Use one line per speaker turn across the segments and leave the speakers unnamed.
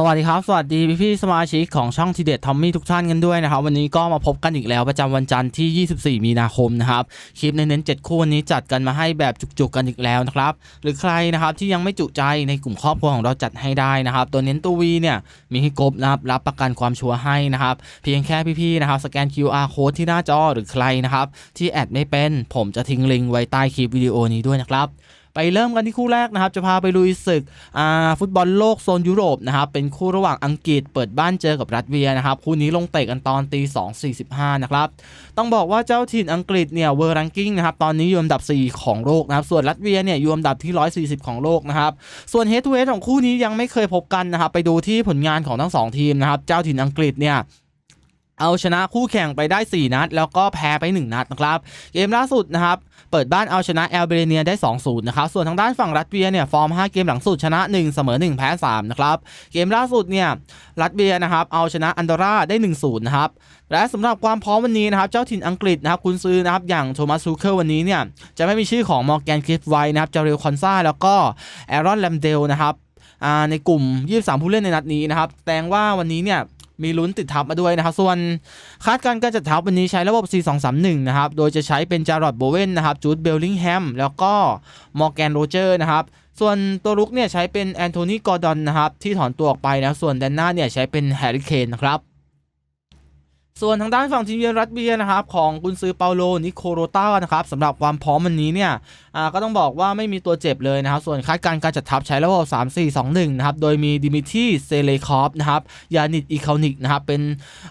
สวัสดีครับ สวัสดีพี่พี่สมาชิกของช่องทีเด็ดทอมมี่ทุกท่านกันด้วยนะครับ วันนี้ก็มาพบกันอีกแล้วประจำวันจันทร์ที่ 24 มีนาคมนะครับ คลิปในเน้น7คู่วันนี้จัดกันมาให้แบบจุกๆกันอีกแล้วนะครับ หรือใครนะครับที่ยังไม่จุใจในกลุ่มครอบครัวของเราจัดให้ได้นะครับ ตัวเน้นตัววีเนี่ยมีให้กบนะครับรับประกันความชัวร์ให้นะครับ เพียงแค่พี่ๆนะครับสแกน QR code ที่หน้าจอหรือใครนะครับที่แอดไม่เป็นผมจะทิ้งลิงก์ไว้ใต้คลิปวิดีโอนี้ด้วยนะครับ ไปเริ่มกันที่คู่แรกนะครับ จะพาไปลุยศึกฟุตบอลโลกโซนยุโรปนะครับ เป็นคู่ระหว่างอังกฤษเปิดบ้านเจอกับรัสเวียนะครับ คู่นี้ลงเตะกันตอนตี2.45นะครับ ต้องบอกว่าเจ้าถิ่นอังกฤษเนี่ยเวอร์รังกิ้งนะครับ ตอนนี้อยู่อันดับ 4 ของโลกนะครับ ส่วนรัสเวียเนี่ยอยู่อันดับที่ 140 ของโลกนะครับ ส่วนเฮดทูเฮดของคู่นี้ยังไม่เคยพบกันนะครับ ไปดูที่ผลงานของทั้งสองทีมนะครับ เจ้าถิ่นอังกฤษเนี่ย เอาชนะคู่แข่งไปได้ 4 นัด แล้วก็แพ้ไป 1 นัดนะครับเกมล่าสุดนะครับเปิดบ้านเอาชนะแอลเบเนียได้ 2-0 นะครับ ส่วนทางด้านฝั่งรัสเวียเนี่ยฟอร์ม 5 เกมหลังสุดชนะ 1 เสมอ 1 แพ้ 3 นะครับ เกมล่าสุดเนี่ยรัสเวียนะครับเอาชนะอันดอร่าได้ 1-0 นะครับ และสำหรับความพร้อมวันนี้นะครับเจ้าถิ่นอังกฤษนะครับคุณซื้อนะครับอย่างโทมัสซูเคิลวันนี้เนี่ยจะไม่มีชื่อของมอร์แกนคลิฟไวท์นะครับจาเรลคอนซาแล้วก็แอรอนแลมเดลนะครับในกลุ่ม 23 ผู้เล่นในนัดนี้นะครับแสดงว่าวันนี้เนี่ย มีลุ้นติดทับมาด้วยนะครับ ส่วนคาดการณ์การจัดทัพวันนี้ใช้ระบบ 4-2-3-1 นะครับ โดยจะใช้เป็นจารอดโบเวนนะครับ จูดเบลลิงแฮม แล้วก็มอร์แกนโรเจอร์นะครับ ส่วนตัวรุกเนี่ยใช้เป็นแอนโทนีกอร์ดอนนะครับ ที่ถอนตัวออกไปนะ ส่วนแดนหน้าเนี่ยใช้เป็นแฮร์รี่เคนนะครับ ส่วนทางด้านฝั่งทีมเยือนรัสเวียนะครับของกุนซือเปาโลนิโคโรต้านะครับสำหรับความพร้อมวันนี้เนี่ยอ่าก็ต้องบอกว่าไม่มีตัวเจ็บเลยนะครับ ส่วนคาดการณ์การจัดทัพใช้ระบบ3-4-2-1นะครับโดยมีดิมิทีเซเลคอฟนะครับยานิดอีคานิกนะครับเป็น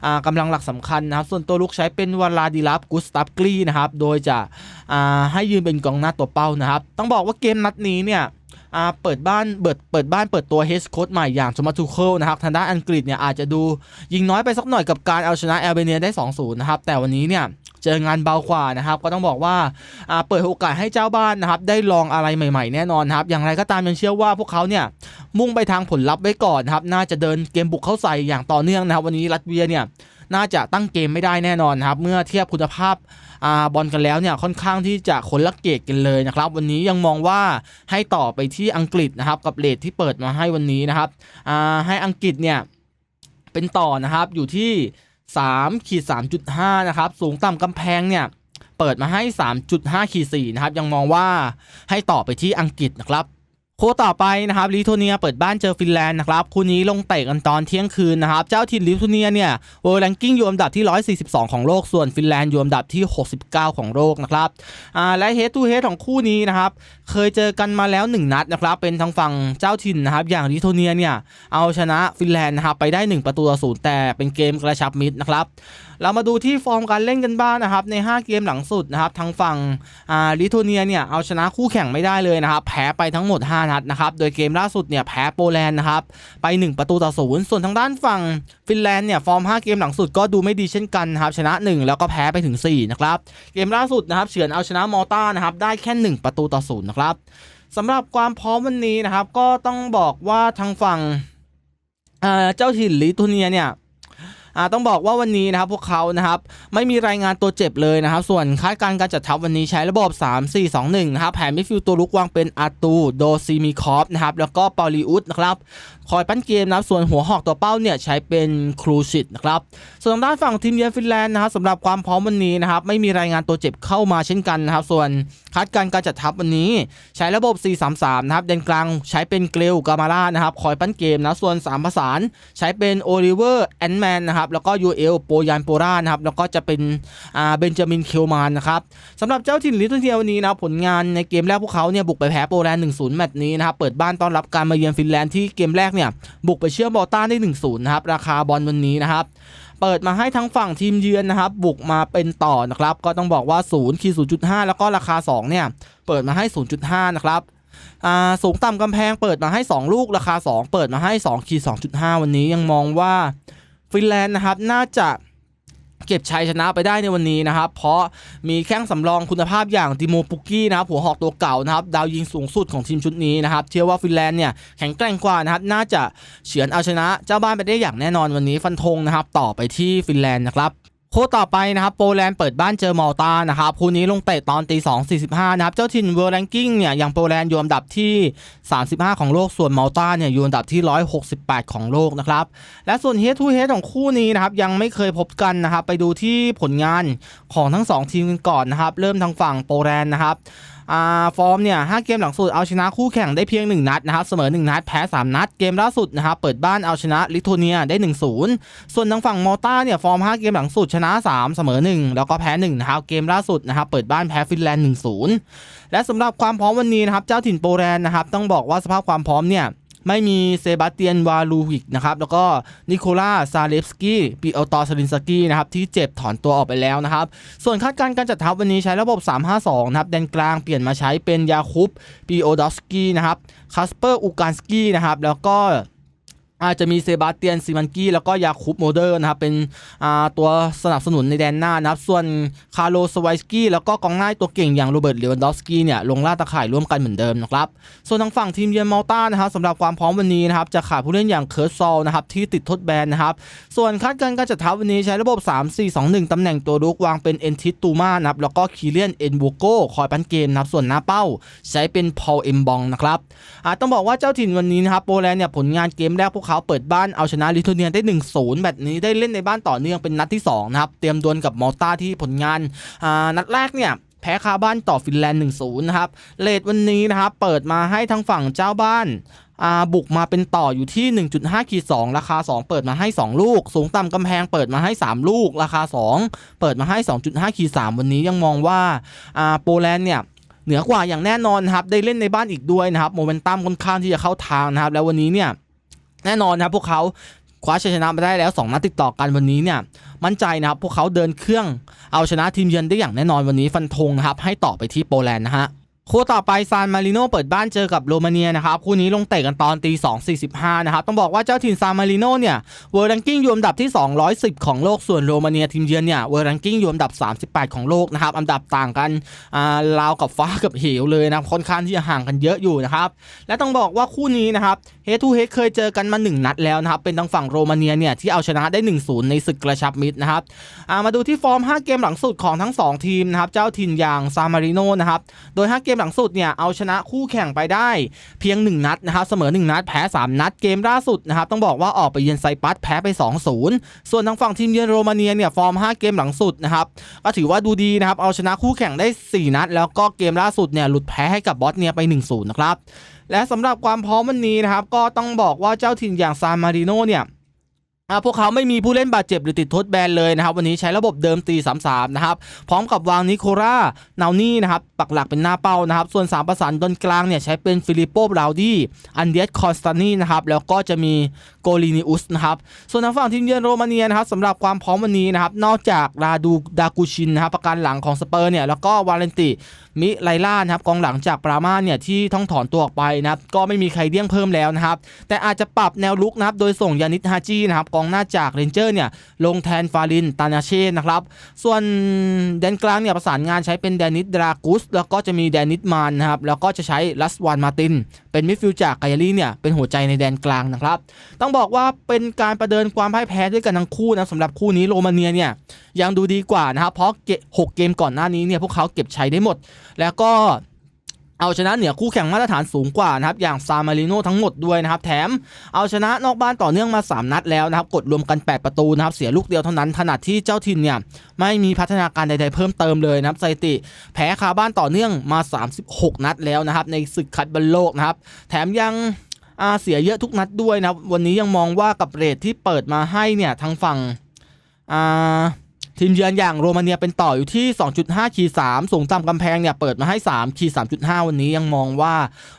อ่ากำลังหลักสำคัญนะครับ ส่วนตัวลุกใช้เป็นวาลาดิลับกุสตัฟกลีนะครับโดยจะอ่าให้ยืนเป็นกองหน้าตัวเป้านะครับ ต้องบอกว่าเกมนัดนี้เนี่ย เปิดบ้านเปิดเปิดบ้านเปิดตัวเฮสโค้ดใหม่อย่างโทมัสทูเคิลนะครับทางด้านอังกฤษเนี่ยอาจจะดูยิงน้อยไปสักหน่อยกับการเอาชนะแอลเบเนียได้ 2-0 นะครับ แต่วันนี้เนี่ยเจองานเบากว่านะครับก็ต้องบอกว่าเปิดโอกาสให้เจ้าบ้านนะครับได้ลองอะไรใหม่ ๆ แน่นอนนครับอย่างไรก็ตามยังเชื่อว่าพวกเขาเนี่ยมุ่งไปทางผลลัพธ์ไว้ก่อนนะครับน่าจะเดินเกมบุกเข้าใส่อย่างต่อเนื่องนะครับวันนี้รัสเวียเนี่ยน่าจะตั้งเกมไม่ได้แน่นอนนครับเมื่อเทียบคุณภาพ บอลกันแล้วเนี่ยค่อนข้างที่จะคนละเกตกันเลยนะครับวันนี้ยังมองว่าให้ต่อไปที่อังกฤษนะครับกับเลทที่เปิดมาให้วันนี้นะครับให้อังกฤษเนี่ยเป็นต่อนะครับอยู่ที่3ขีด3.5นะครับสูงต่ำกำแพงเนี่ยเปิดมาให้ 3.5ขีด4นะครับยังมองว่าให้ต่อไปที่อังกฤษนะครับ คู่ต่อไปนะครับลิทัวเนียเปิดบ้านเจอฟินแลนด์นะครับคู่นี้ลงเตะกันตอนเที่ยงคืนนะครับเจ้าถิ่นลิทัวเนียเนี่ยเวอร์แรงกิ้งอยู่อันดับที่ 142 ของโลกส่วนฟินแลนด์อยู่อันดับที่ 69 ของโลกนะครับอ่าและเฮดทูเฮดของคู่นี้นะครับเคยเจอกันมาแล้ว 1 นัดนะครับเป็นทางฝั่งเจ้าถิ่นนะครับอย่างลิทัวเนียเนี่ยเอาชนะฟินแลนด์นะครับไปได้ 1 ประตูต่อศูนย์แต่เป็นเกมกระชับมิตรนะครับ เรามาดูที่ฟอร์มการเล่นกันบ้างนะครับใน 5 เกมหลังสุดนะครับทางฝั่งอ่าลิทัวเนียเนี่ยเอาชนะคู่แข่งไม่ได้เลยนะครับแพ้ไปทั้งหมด 5 นัดนะครับโดยเกมล่าสุดเนี่ยแพ้โปแลนด์นะครับไป 1 ประตูต่อศูนย์ส่วนทางด้านฝั่งฟินแลนด์เนี่ยฟอร์ม 5 เกมหลังสุดก็ดูไม่ดีเช่นกันนะครับชนะ 1 แล้วก็แพ้ไปถึง4นะครับเกมล่าสุดนะครับเฉือนเอาชนะมอลตานะครับได้แค่ 1 ประตูต่อศูนย์นะครับสำหรับความพร้อมวันนี้นะครับก็ต้องบอกว่าทางฝั่งเจ้าถิ่นลิทัวเนียเนี่ย ต้องบอกว่าวันนี้นะครับพวกเขานะครับไม่มีรายงานตัวเจ็บเลยนะครับ ส่วนคาดการณ์การจัดทัพวันนี้ใช้ระบบ 3 4 2 1 นะครับแผนมิดฟิลด์ตัวลุกวางเป็นอาตูโดซีมีคอฟนะครับแล้วก็ปอลิอุสนะครับ คอยปั้นเกมนะครับส่วนหัวหอกตัวเป้าเนี่ยใช้เป็นครูชิตนะครับส่วนทางด้านฝั่งทีมเยือนฟินแลนด์นะครับสำหรับความพร้อมวันนี้นะครับไม่มีรายงานตัวเจ็บเข้ามาเช่นกันนะครับส่วนคาดการการจัดทัพวันนี้ ใช้ระบบ 4-3-3 นะครับเดนกลางใช้เป็นเกลกามาร่านะครับคอยปั้นเกมนะส่วน3ประสานใช้เป็นโอลิเวอร์แอนแมนนะครับแล้วก็ยูเอลโปยานโปรานะครับแล้วก็จะเป็นอ่าเบนจามินเคลมานนะครับสำหรับเจ้าถิ่นลิทัวเนียวันนี้นะผลงานในเกมแรกพวกเขาเนี่ยบุกไปแพ้โปแลนด์1-0แมตช์นี้นะครับเปิดบ้านต้อนรับการมาเยือนฟินแลนด์ที่เกมแรกเนี่ยบุกไปเชื่อมบอลต้าได้ 1-0นะครับราคาบอลวันนี้นะครับเปิดมาให้ทั้งฝั่งทีมเยือนนะครับ บุกมาเป็นต่อนะครับ ก็ต้องบอกว่า0คี0.5 แล้วก็ราคา 2 เนี่ย เปิดมาให้ 0.5 นะครับสูงต่ำกำแพงเปิดมาให้ 2 ลูกราคา 2 เปิดมาให้2คี2.5 วันนี้ยังมองว่าฟินแลนด์นะครับ น่าจะ เก็บชัยชนะไปได้ในวันนี้นะครับ เพราะมีแข้งสำรองคุณภาพอย่างดิโมปุกกี้นะครับหัวหอกตัวเก่านะครับ ดาวยิงสูงสุดของทีมชุดนี้นะครับ เชื่อว่าฟินแลนด์เนี่ยแข็งแกร่งกว่านะครับ น่าจะเฉือนเอาชนะเจ้าบ้านไปได้อย่างแน่นอนวันนี้ฟันธงนะครับ ต่อไปที่ฟินแลนด์นะครับ คคู่ต่อไปนะครับโปแลนด์เปิดบ้านเจอมอลตานะครับคู่นี้ลงเตะตอนตี2 45นะครับเจ้าถิ่นเวอร์แรงกิ้งเนี่ยอย่างโปแลนด์อยู่อันดับที่ 35 ของโลกส่วนมอลตาเนี่ยอยู่อันดับที่ 168 ของโลกนะครับและส่วนเฮดทูเฮดของคู่นี้นะครับยังไม่เคยพบกันนะครับไปดูที่ผลงานของทั้ง 2 ทีมกันก่อนนะครับเริ่มทางฝั่งโปแลนด์นะครับ ฟอร์มเนี่ย5เกมหลังสุดเอาชนะคู่แข่งได้เพียง 1 นัดนะครับเสมอ 1 นัด แพ้ 3 นัด เกมล่าสุดนะครับเปิดบ้านเอาชนะลิทัวเนียได้ 1-0 ส่วนทางฝั่งมอลตาเนี่ยฟอร์ม 5 เกมหลังสุดชนะ 3 เสมอ 1 แล้วก็แพ้1นะครับเกมล่าสุดนะครับเปิดบ้านแพ้ฟินแลนด์1-0 และสำหรับความพร้อมวันนี้นะครับเจ้าถิ่นโปแลนด์นะครับต้องบอกว่าสภาพความพร้อมเนี่ย ไม่มีเซบาสเตียนวาลูวิกนะครับแล้วก็นิโคล่าซาเลฟสกี้ปีเอตอสลินสกี้นะครับที่เจ็บถอนตัวออกไปแล้วนะครับ ส่วนคาดการณ์การจัดทัพวันนี้ใช้ระบบ 352 นะครับแดนกลางเปลี่ยนมาใช้เป็นยาคุปปีโอดอสกี้นะครับคาสเปอร์อูกานสกี้นะครับแล้วก็ อาจจะมีเซบาสเตียนซิมันกี้แล้วก็ยาคุปโมเดอร์นะครับเป็นตัวสนับสนุนในแดนหน้านะครับ ส่วนคาร์โลสไวสกี้แล้วก็กองหน้าตัวเก่งอย่างโรเบิร์ตเลวันดอฟสกี้เนี่ยลงล่าตะข่ายร่วมกันเหมือนเดิมนะครับ ส่วนทางฝั่งทีมเยือนมัลตานะครับสำหรับความพร้อมวันนี้นะครับจะขาดผู้เล่นอย่างเคิร์ตซอลนะครับที่ติดทดแบนนะครับ ส่วนคาดการณ์การจัดทัพวันนี้ใช้ระบบ 3-4-2-1ตำแหน่งตัวรุกวางเป็นเอนทิตตูมานะครับแล้วก็คีเลียนเอ็นบูโกคอยปั้นเกมนะครับส่วนหน้าเป้า ใช้เป็นพอลเอ็มบองนะครับต้องบอกว่าเจ้าถิ่นวันนี้นะครับโปแลนด์เนี่ยผลงานเกมแรกพวกเขาเปิดบ้านเอาชนะลิทัวเนียได้1-0แบบนี้ได้เล่นในบ้านต่อเนื่องเป็นนัดที่2นะครับเตรียมดวลกับมอลตาที่ผลงานนัดแรกเนี่ยแพ้คาบ้านต่อฟินแลนด์1-0นะครับเลทวันนี้นะครับเปิดมาให้ทางฝั่งเจ้าบ้านบุกมาเป็นต่ออยู่ที่ 1.5ขีด2ราคา 2 เปิดมาให้ 2 ลูก สูงต่ำกำแพงเปิดมาให้ 3 ลูก ราคา 2 เปิดมาให้ 2.5ขีด3วันนี้ยังมองว่าโปแลนด์เนี่ยเหนือกว่าอย่างแน่นอนครับได้เล่นในบ้านอีกด้วยนะครับโมเมนตัมค่อนข้างที่จะเข้าทางนะครับแล้ววันนี้เนี่ย แน่นอนนะครับพวกเขาคว้าชัยชนะมาได้แล้ว 2 นัดติดต่อกันวันนี้เนี่ยมั่นใจนะครับพวกเขาเดินเครื่องเอาชนะทีมเยือนได้อย่างแน่นอนวันนี้ฟันธงนะครับให้ต่อไปที่โปแลนด์นะฮะ คู่ต่อไปซานมาริโนเปิดบ้านเจอกับโรมาเนียนะครับคู่นี้ลงเตะกันตอนตี2 45นะครับต้องบอกว่าเจ้าถิ่นซานมาริโนเนี่ยเวอร์รังกิ้งอยู่อันดับที่ 210 ของโลกส่วนโรมาเนียทีมเยือนเนี่ยเวอร์รังกิ้งอยู่อันดับ 38 ของโลกนะครับอันดับต่างกันาราวกับฟ้ากับเหวเลยนะค่อนข้างที่จะห่างกันเยอะอยู่นะครับและต้องบอกว่าคู่นี้นะครับเฮทูเฮเคยเจอกันมา 1 นัดแล้วนะครับเป็นทางฝั่งโรมาเนียเนี่ยที่เอาชนะได้ 1-0 ในศึกกระชับมิตรนะครับามาดูที่ฟอร์ม 5 เกมหลังสุดของทั้ง 2 ทีมนะครับเจ้าถิ่นอย่างซามาริโนนะครับโดย 5 เกมหลังสุดเนี่ยเอาชนะคู่แข่งไปได้เพียง 1 นัดนะครับเสมอ 1 นัดแพ้ 3 นัดเกมล่าสุดนะครับต้องบอกว่าออกไปเยือนไซปัสแพ้ไป 2-0 ส่วนทางฝั่งทีมเยือนโรมาเนียเนี่ยฟอร์ม 5 เกมหลังสุดนะครับก็ถือว่าดูดีนะครับเอาชนะคู่แข่งได้ 4 นัด แล้วก็เกมล่าสุดเนี่ยหลุดแพ้ให้กับบอสเนียไป 1-0 นะครับและสำหรับความพร้อมวันนี้นะครับก็ต้องบอกว่าเจ้าถิ่นอย่างซานมาริโนเนี่ย อ่าพวกเขาไม่มีผู้เล่นบาดเจ็บหรือติดทดแบนเลยนะครับ วันนี้ใช้ระบบเดิมตี 3-3 นะครับ พร้อมกับวางนิโคล่านานี่นะครับ ปักหลักเป็นหน้าเป้านะครับ ส่วน 3 ประสานตนกลางเนี่ยใช้เป็นฟิลิปโปบราวดี้อันเดียสคอนสตานีนะครับ แล้วก็จะมีโกลินิอุสนะครับ ส่วนทางฝั่งทีมเยือนโรมาเนียนะครับสำหรับความพร้อมวันนี้นะครับ นอกจากราดูดากูชินนะครับประกันหลังของสเปอร์เนี่ยแล้วก็วาเลนติ มิไลล่านะครับกองหลังจากปรามาเนี่ยที่ต้องถอนตัวออกไปนะครับก็ไม่มีใครเดี้ยงเพิ่มแล้วนะครับแต่อาจจะปรับแนวลุกนะครับโดยส่งยานิดฮาจีนะครับกองหน้าจากเรนเจอร์เนี่ยลงแทนฟารินตานาเช่นะครับส่วนแดนกลางเนี่ยประสานงานใช้เป็นแดนิดดรากุสแล้วก็จะมีแดนิดมานนะครับแล้วก็จะใช้ลัสวานมาติน เป็นมิดฟิลด์จากไกอารี่เนี่ยเป็นหัวใจในแดนกลางนะครับต้องบอกว่าเป็นการประเดินความพ่ายแพ้ด้วยกันทั้งคู่นะสำหรับคู่นี้โรมาเนียเนี่ยยังดูดีกว่านะครับเพราะเกหกเกมก่อนหน้านี้เนี่ยพวกเขาเก็บชัยได้หมดแล้วก็เอาชนะเหนือคู่แข่งมาตรฐานสูงกว่านะครับอย่างซามาริโนทั้งหมดด้วยนะครับแถมเอาชนะนอกบ้านต่อเนื่องมา 3 นัดแล้วนะครับกดรวมกัน 8 ประตูนะครับเสียลูกเดียวเท่านั้นขณะที่เจ้าถิ่นเนี่ยไม่มีพัฒนาการใดๆเพิ่มเติมเลยนะครับสถิติ แพ้คาบ้านต่อเนื่องมา 36 นัดแล้วนะครับในศึกคัดบอลโลกนะครับแถมยังอาเสียเยอะทุกนัดด้วยนะครับวันนี้ยังมองว่ากับเรทที่เปิดมาให้เนี่ยทางฝั่งอ่า ทีมเยือนอย่างโรมาเนียเป็นต่ออยู่ที่ 2.5ขีด3สูงต่ำกำแพงเนี่ยเปิดมาให้3ขีด3.5 วันนี้ยังมองว่า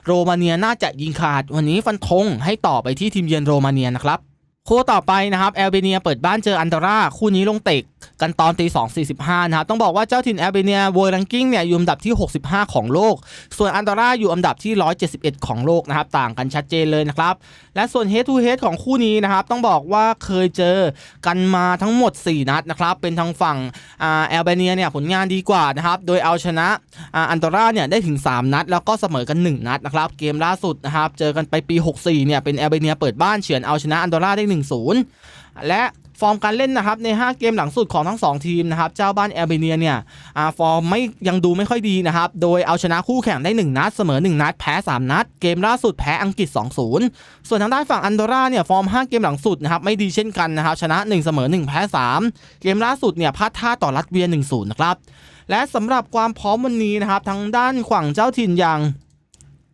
โรมาเนียน่าจะยิงขาดวันนี้ฟันธงให้ต่อไปที่ทีมเยือนโรมาเนียนะครับ คู่ต่อไปนะครับแอลเบเนียเปิดบ้านเจออันดอร่าคู่นี้ลงเตะกันตอนตี2 45นะครับต้องบอกว่าเจ้าถิ่นแอลเบเนียเวอร์รังกิ้งเนี่ยอยู่อันดับที่ 65 ของโลก ส่วนอันดอร่าอยู่อันดับที่ 171 ของโลกนะครับต่างกันชัดเจนเลยนะครับและส่วน head to head ของคู่นี้นะครับต้องบอกว่าเคยเจอกันมาทั้งหมด 4 นัดนะครับเป็นทางฝั่งแอลเบเนียเนี่ยผลงานดีกว่านะครับโดยเอาชนะอันดอร่าเนี่ยได้ถึง 3 นัด แล้วก็เสมอกัน 1 นัดนะครับเกมล่าสุดนะครับเจอกันไปปี 64เนี่ยเป็นแอลเบเนียเปิดบ้านเฉือนเอาชนะอันดอร่าได้1-0 และฟอร์มการเล่นนะครับใน 5 เกมหลังสุดของทั้ง 2 ทีมนะครับเจ้าบ้านแอลเบเนียเนี่ยอฟอร์มไม่ยังดูไม่ค่อยดีนะครับโดยเอาชนะคู่แข่งได้ 1 นัด เสมอ 1 นัด แพ้ 3 นัด เกมล่าสุดแพ้อังกฤษ 2-0 ส่วนทางด้านฝั่งอันโดราเนี่ยฟอร์ม 5 เกมหลังสุดนะครับไม่ดีเช่นกันนะครับชนะ 1 เสมอ 1 แพ้ 3 เกมล่าสุดเนี่ยพลาดท่าต่อรัสเวีย 1-0 นะครับและสำหรับความพร้อมวันนี้นะครับทางด้านฝั่งเจ้าถิ่นอย่าง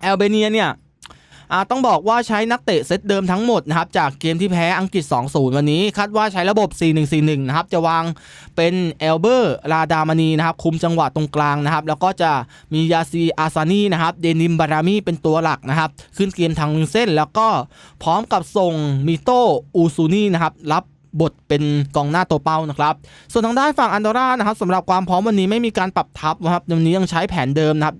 แอลเบเนียเนี่ย ต้องบอกว่าใช้นักเตะเซตเดิมทั้งหมดนะครับจากเกมที่แพ้อังกฤษ 2-0 วันนี้ คาดว่าใช้ระบบ 4-1-4-1 นะครับ จะวางเป็นเอลเบอร์ลาดามณีนะครับ คุมจังหวะตรงกลางนะครับ แล้วก็จะมียาซีอาซานีนะครับ เดนิมบารามีเป็นตัวหลักนะครับ ขึ้นเกมทางริมเส้น แล้วก็พร้อมกับส่งมิโตอูซูนีนะครับรับบทเป็นกองหน้าตัวเป้านะครับ ส่วนทางด้านฝั่งอันโดรานะครับสำหรับความพร้อมวันนี้ไม่มีการปรับทัพนะครับวันนี้ยังใช้แผนเดิมนะครับ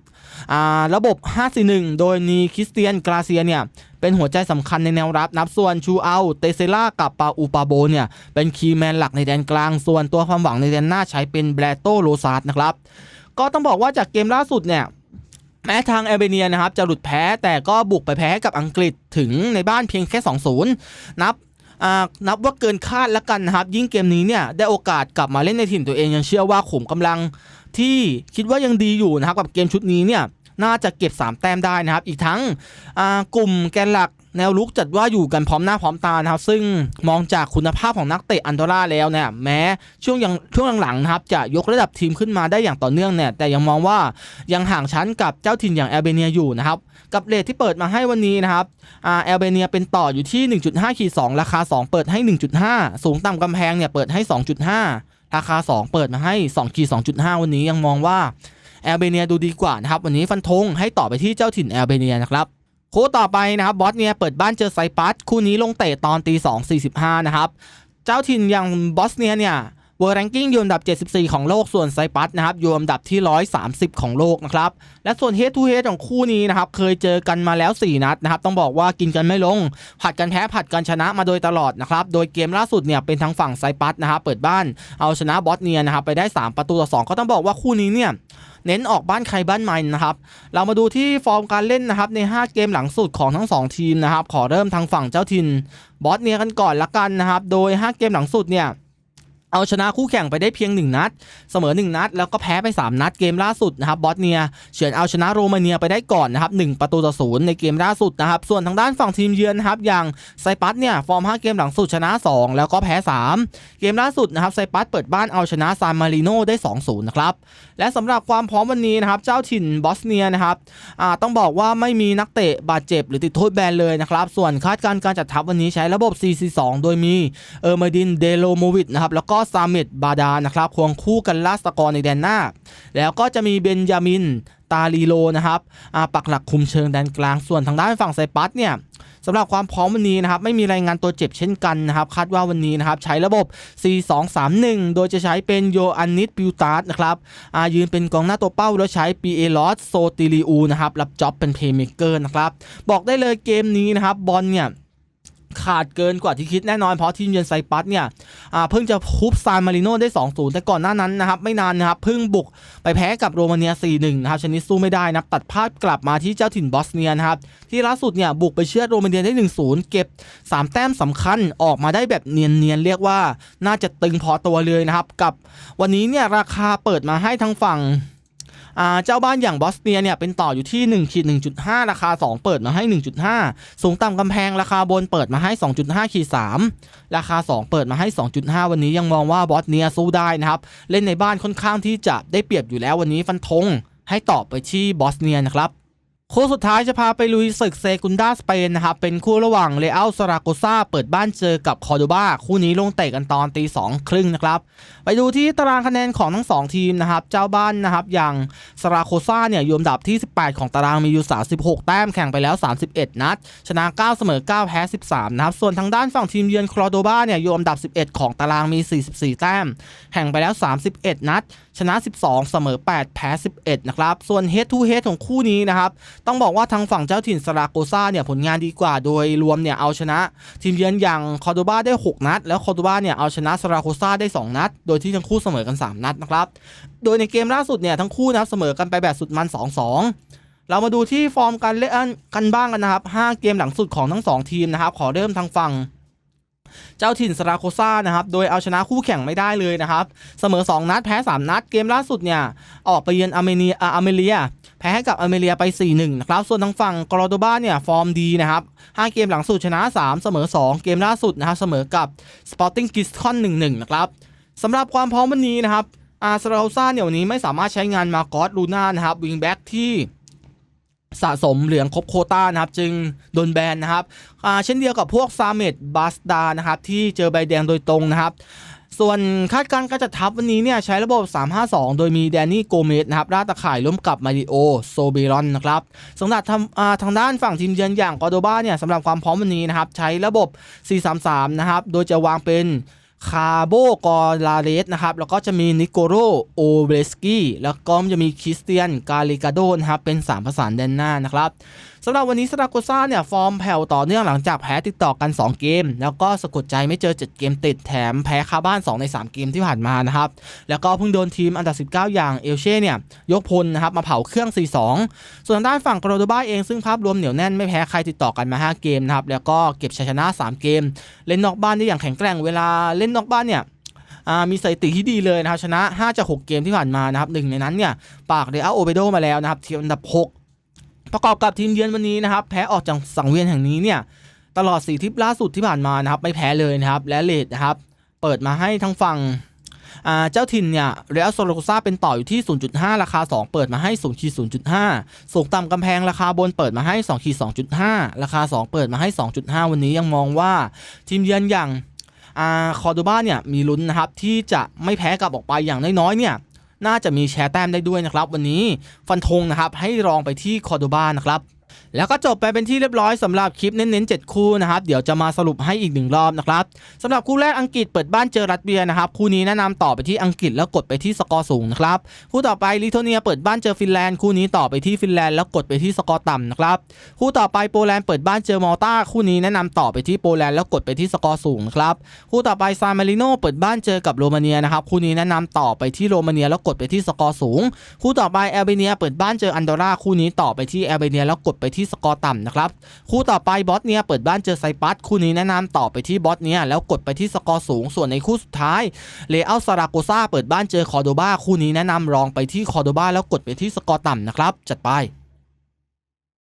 ระบบ 541 โดยมีคริสเตียนกราเซียเนี่ยเป็นหัวใจสำคัญในแนวรับนับส่วนชูเอาเตเซล่ากับปาอูปาโบเนี่ยเป็นคีย์แมนหลักในแดนกลาง ส่วนตัวความหวังในแดนหน้าใช้เป็นแบรโตโรซาร์ดนะครับก็ต้องบอกว่าจากเกมล่าสุดเนี่ยแม้ทางแอลเบเนียนะครับจะหลุดแพ้แต่ก็บุกไปแพ้กับอังกฤษถึงในบ้านเพียงแค่ 2-0 นับนับว่าเกินคาดแล้วกันนะครับ ยิ่งเกมนี้เนี่ยได้โอกาสกลับมาเล่นในถิ่นตัวเองยังเชื่อว่าขุมกำลัง ที่คิดว่ายังดีอยู่นะครับกับเกมชุดนี้เนี่ยน่าจะเก็บ 3 แต้มได้นะครับ อีกทั้งกลุ่มแกนหลักแนวลุกจัดว่าอยู่กันพร้อมหน้าพร้อมตานะครับ ซึ่งมองจากคุณภาพของนักเตะอันโดราแล้วเนี่ยแม้ช่วงยังช่วงหลังๆนะครับจะยกระดับทีมขึ้นมาได้อย่างต่อเนื่องเนี่ยแต่ยังมองว่ายังห่างชั้นกับเจ้าถิ่นอย่างแอลเบเนียอยู่นะครับ กับเลทที่เปิดมาให้วันนี้นะครับแอลเบเนียเป็นต่ออยู่ที่ 1.5ขีด2ราคา 2 เปิดให้ 1.5 สูงต่ำกำแพงเนี่ยเปิดให้ 2.5 ราคา 2 เปิดมาให้2ขีด2.5 วันนี้ยังมองว่าแอลเบเนียดูดีกว่านะครับ วันนี้ฟันธงให้ต่อไปที่เจ้าถิ่นแอลเบเนียนะครับคู่ต่อไปนะครับบอสเนียเปิดบ้านเจอไซปัสคู่นี้ลงเตะตอนตี2 45นะครับเจ้าถิ่นอย่างบอสเนียเนี่ย เวอร์แรงกิ้งอยู่อันดับ 74 ของโลก ส่วนไซปัสนะครับอยู่อันดับที่ 130 ของโลกนะครับ และส่วนเฮดทูเฮดของคู่นี้นะครับ เคยเจอกันมาแล้ว 4 นัดนะครับ ต้องบอกว่ากินกันไม่ลง ผัดกันแพ้ผัดกันชนะมาโดยตลอดนะครับ โดยเกมล่าสุดเนี่ยเป็นทางฝั่งไซปัสนะครับ เปิดบ้านเอาชนะบอสเนียนะครับไปได้ 3 ประตูต่อ 2 ก็ต้องบอกว่าคู่นี้เนี่ยเน้นออกบ้านใครบ้านมันนะครับ เรามาดูที่ฟอร์มการเล่นนะครับใน 5 เกมหลังสุดของทั้ง 2 ทีมนะครับ ขอเริ่มทางฝั่งเจ้าถิ่นบอสเนียกันก่อนละกันนะครับ โดย 5 เกมหลังสุดเนี่ย เอาชนะคู่แข่งไปได้เพียง 1 นัด เสมอ 1 นัด แล้วก็แพ้ไป 3 นัดเกมล่าสุดนะครับบอสเนียเฉือนเอาชนะโรมาเนียไปได้ก่อนนะครับ1ประตูต่อศูนย์ในเกมล่าสุดนะครับส่วนทางด้านฝั่งทีมเยือนนะครับอย่างไซปัสเนี่ยฟอร์ม 5 เกมหลังสุดชนะ 2 แล้วก็แพ้ 3 เกมล่าสุดนะครับไซปัสเปิดบ้านเอาชนะซานมาริโนได้2-0นะครับและสำหรับความพร้อมวันนี้นะครับเจ้าถิ่นบอสเนียนะครับต้องบอกว่าไม่มีนักเตะบาดเจ็บหรือติดโทษแบนเลยนะครับส่วนคาดการณ์การจัดทัพวันนี้ใช้ระบบ 4-4-2 โดยมีเออร์เมดินเดโลโมวิดนะครับแล้วก็ซาเมตบาดานะครับควงคู่กันลาสตะกรในแดนหน้า แล้วก็จะมีเบนยามิน ตาลีโลนะครับปักหลักคุมเชิงแดนกลางส่วนทางด้านฝั่งไซปัสเนี่ยสำหรับความพร้อมวันนี้นะครับไม่มีรายงานตัวเจ็บเช่นกันนะครับคาดว่าวันนี้นะครับใช้ระบบ 4-2-3-1 โดยจะใช้เป็นโยอันนิสปิวตาร์นะครับอายืนเป็นกองหน้าตัวเป้าแล้วใช้ปีเอลอสโซติลิอูนะครับรับจ็อบเป็นเพย์เมเกอร์นะครับบอกได้เลยเกมนี้นะครับบอลเนี่ย ขาดเกินกว่าที่คิดแน่นอนเพราะทีมเยือนไซปัสเนี่ยเพิ่งจะฮุบซานมาริโนได้ 2-0 แต่ก่อนหน้านั้นนะครับไม่นานนะครับเพิ่งบุกไปแพ้กับโรมาเนีย 4-1 นะครับชนิดสู้ไม่ได้นะครับตัดภาพกลับมาที่เจ้าถิ่นบอสเนียนะครับที่ล่าสุดเนี่ยบุกไปเชือดโรมาเนียได้ 1-0 เก็บ 3 แต้มสำคัญออกมาได้แบบเนียนๆเรียกว่าน่าจะตึงพอตัวเลยนะครับกับวันนี้เนี่ยราคาเปิดมาให้ทางฝั่ง เจ้าบ้านอย่างบอสเนียเนี่ยเป็นต่ออยู่ที่1ขีด1.5 ราคา 2 เปิดมาให้ 1.5 สูงต่ำกำแพงราคาบนเปิดมาให้ 2.5ขีด3ราคา 2 เปิดมาให้ 2.5 วันนี้ยังมองว่าบอสเนียสู้ได้นะครับ เล่นในบ้านค่อนข้างที่จะได้เปรียบอยู่แล้ววันนี้ฟันธงให้ตอบไปที่บอสเนียนะครับ คู่สุดท้ายจะพาไปลุยศึกเซกุนดาสเปนนะครับเป็นคู่ระหว่างเรอัลซาราโกซาเปิดบ้านเจอกับคอร์โดบาคู่นี้ลงเตะกันตอนตีสองครึ่งนะครับไปดูที่ตารางคะแนนของทั้ง 2 ทีมนะครับเจ้าบ้านนะครับอย่างซาราโคซาเนี่ยอยู่อันดับที่ 18 ของตารางมีอยู่36 แต้มแข่งไปแล้ว 31 นัด ชนะ 9 เสมอ 9 แพ้ 13 นะครับ ส่วนทางด้านฝั่งทีมเยือนคอร์โดบาเนี่ยอยู่อันดับ 11 ของตารางมี 44 แต้มแข่งไปแล้ว 31 นัด ชนะ 12 เสมอ 8 แพ้ 11 นะครับส่วน head to head ของคู่นี้นะครับต้องบอกว่าทางฝั่งเจ้าถิ่นซาราโกซาเนี่ยผลงานดีกว่าโดยรวมเนี่ยเอาชนะทีมเยือนอย่างคอร์โดบาได้ 6 นัด แล้วคอร์โดบาเนี่ยเอาชนะซาราโกซาได้ 2 นัด โดยที่ทั้งคู่เสมอกัน 3 นัดนะครับ โดยในเกมล่าสุดเนี่ยทั้งคู่นับเสมอกันไปแบบสุดมัน 2-2เรามาดูที่ฟอร์มการเล่นกันบ้างกันนะครับ 5 เกมหลังสุดของทั้ง 2 ทีมนะครับ ขอเริ่มทางฝั่ง เจ้าถิ่นสราโคซ่านะครับโดยเอาชนะคู่แข่งไม่ได้เลยนะครับเสมอ 2 นัดแพ้ 3 นัดเกมล่าสุดเนี่ยออกไปเยือนอาร์เมเนียอาอาร์เมเลีย แพ้ให้กับอาร์เมเลียไป 4-1 นะครับส่วนทางฝั่งกรอโดบาเนี่ยฟอร์มดีนะครับ5เกมหลังสุดชนะ 3 เสมอ 2 เกมล่าสุดนะครับเสมอกับ Sporting g i s c o n 1-1นะครับสำหรับความพร้อมวันนี้นะครับอาร์เซราซ่าเนี่ยวันนี้ไม่สามารถใช้งานมากอสลูน่านะครับวิงแบ็กที่ สะสมเหลืองครบโคต้านะครับ จึงโดนแบนนะครับเช่นเดียวกับพวกซาเมดบาสดานะครับ ที่เจอใบแดงโดยตรงนะครับ ส่วนคาดการณ์การจัดทัพวันนี้เนี่ยใช้ระบบ 352 โดยมีแดนนี่โกเมสนะครับราตะข่ายร่วมกับมาริโอโซเบรอนนะครับสำหรับทาทางด้านฝั่งทีมเยือนอย่างกอโดบ้าเนี่ยสำหรับความพร้อมวันนี้นะครับ ใช้ระบบ 433 นะครับ โดยจะวางเป็น คาโบกอลาเรสนะครับแล้วก็จะมีนิโกโรโอเบสกี้แล้วก็จะมีคริสเตียนกาลิกาโดนะครับเป็น 3 ประสานแดนหน้านะครับ สำหรับวันนี้สตาโกซ่าเนี่ยฟอร์มแผ่วต่อเนื่องหลังจากแพ้ติดต่อกัน 2 เกม แล้วก็สะกดใจไม่เจอ 7 เกมติดแถมแพ้คาบ้าน 2 ใน 3 เกมที่ผ่านมานะครับ แล้วก็เพิ่งโดนทีมอันดับ 19 อย่างเอลเช่เนี่ยยกพลนะครับมาเผาเครื่อง 4-2 ส่วนทางด้านฝั่งโกรโดบ้าเองซึ่งภาพรวมเหนียวแน่นไม่แพ้ใครติดต่อกันมา 5 เกมนะครับแล้วก็เก็บชัยชนะ 3 เกม เล่นนอกบ้านได้อย่างแข็งแกร่งเวลาเล่นนอกบ้านเนี่ยมีสถิติที่ดีเลยนะครับชนะ5จาก6เกมที่ผ่านมานะครับหนึ่งในนั้นเนี่ยปากเรอัลโอเบโดมาแล้วนะครับทีมอันดับ 6 ประกอบกับทีมเยือนวันนี้นะครับ แพ้ออกจากสังเวียนแห่งนี้เนี่ยตลอด4ทริปล่าสุดที่ผ่านมานะครับไม่แพ้เลยนะครับ และเลดนะครับ เปิดมาให้ทั้งฝั่งเจ้าถิ่นเนี่ยเรอัลโซโลซาเป็นต่ออยู่ที่ 0.5 ราคา 2 เปิดมาให้0ขีด0.5 สูงต่ำกำแพงราคาบนเปิดมาให้2ขีด2.5 ราคา 2 เปิดมาให้ 2.5 วันนี้ยังมองว่าทีมเยือนอย่างอาคอร์โดบาเนี่ยมีลุ้นนะครับที่จะไม่แพ้กลับออกไปอย่างน้อยๆเนี่ย น่าจะมีแชร์แต้มได้ด้วยนะครับ วันนี้ฟันธงนะครับให้รองไปที่คอร์โดบานะครับ แล้วก็จบไปเป็นที่เรียบร้อยสำหรับคลิปเน้นๆ 7 คู่นะครับ เดี๋ยวจะมาสรุปให้อีกหนึ่งรอบนะครับสำหรับคู่แรกอังกฤษเปิดบ้านเจอรัสเซียนะครับ คู่นี้แนะนำต่อไปที่อังกฤษแล้วกดไปที่สกอร์สูงนะครับ คู่ต่อไปลิทัวเนียเปิดบ้านเจอฟินแลนด์ คู่นี้ต่อไปที่ฟินแลนด์แล้วกดไปที่สกอร์ต่ำนะครับ คู่ต่อไปโปแลนด์เปิดบ้านเจอมอลตาคู่นี้แนะนำต่อไปที่โปแลนด์แล้วกดไปที่สกอร์สูงนะครับ คู่ต่อไปซานมาริโนเปิดบ้านเจอกับโรมาเนียนะครับ คู่นี้แนะนำต่อไปที่โรมาเนียแล้วกดไปที่สกอร์สูง คู่ต่อไปแอลเบเนียเปิดบ้านเจออันดอร่าคู่นี้ต่อไปที่แอลเบเนียแล้วกดไปที่สกอร์ต่ำนะครับ คู่ต่อไปบอสเนียเปิดบ้านเจอไซปัสคู่นี้แนะนำต่อไปที่บอสเนียแล้วกดไปที่สกอร์สูงส่วนในคู่สุดท้ายเลอัลซาราโกซาเปิดบ้านเจอคอร์โดบาคู่นี้แนะนำรองไปที่คอร์โดบาแล้วกดไปที่สกอร์ต่ำนะครับจัดไป